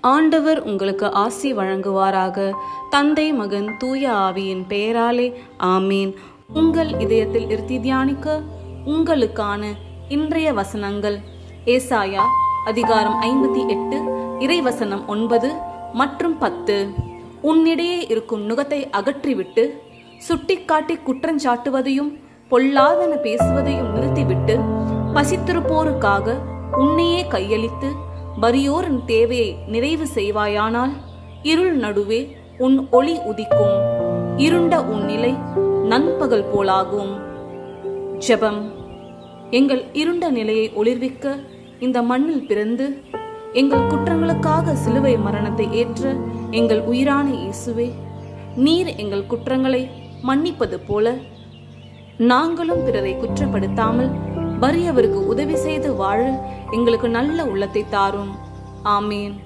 ஆண்டவர் உங்களுக்கு ஆசி வழங்குவாராக. தந்தை மகன் தூய ஆவியின் பெயராலே ஆமீன். உங்கள் இதயத்தில் இருத்தி தியானிக்க உங்களுக்கான இன்றைய வசனங்கள். ஏசாயா அதிகாரம் ஐம்பத்தி எட்டு இறைவசனம் ஒன்பது மற்றும் பத்து. உன்னிடையே இருக்கும் நுகத்தை அகற்றிவிட்டு சுட்டிக்காட்டி குற்றஞ்சாட்டுவதையும் பொல்லாதன பேசுவதையும் நிறுத்திவிட்டு பசித்திருப்போருக்காக உன்னையே கையளித்து வறியோரின் தேவையை நிறைவு செய்வாயானால் இருள் நடுவே உன் ஒளி உதிக்கும். இருண்ட உன் நிலை நண்பகல் போலாகும். ஜெபம். எங்கள் இருண்ட நிலையை ஒளிர்விக்க இந்த மண்ணில் பிறந்து எங்கள் குற்றங்களுக்காக சிலுவை மரணத்தை ஏற்ற எங்கள் உயிரான இயேசுவே நீர் எங்கள் குற்றங்களை மன்னிப்பது போல நாங்களும் பிறரை குற்றப்படுத்தாமல் வறியவருக்கு உதவி செய்து வாழ. எங்களுக்கு நல்ல உள்ளத்தை தாரும். ஆமீன்.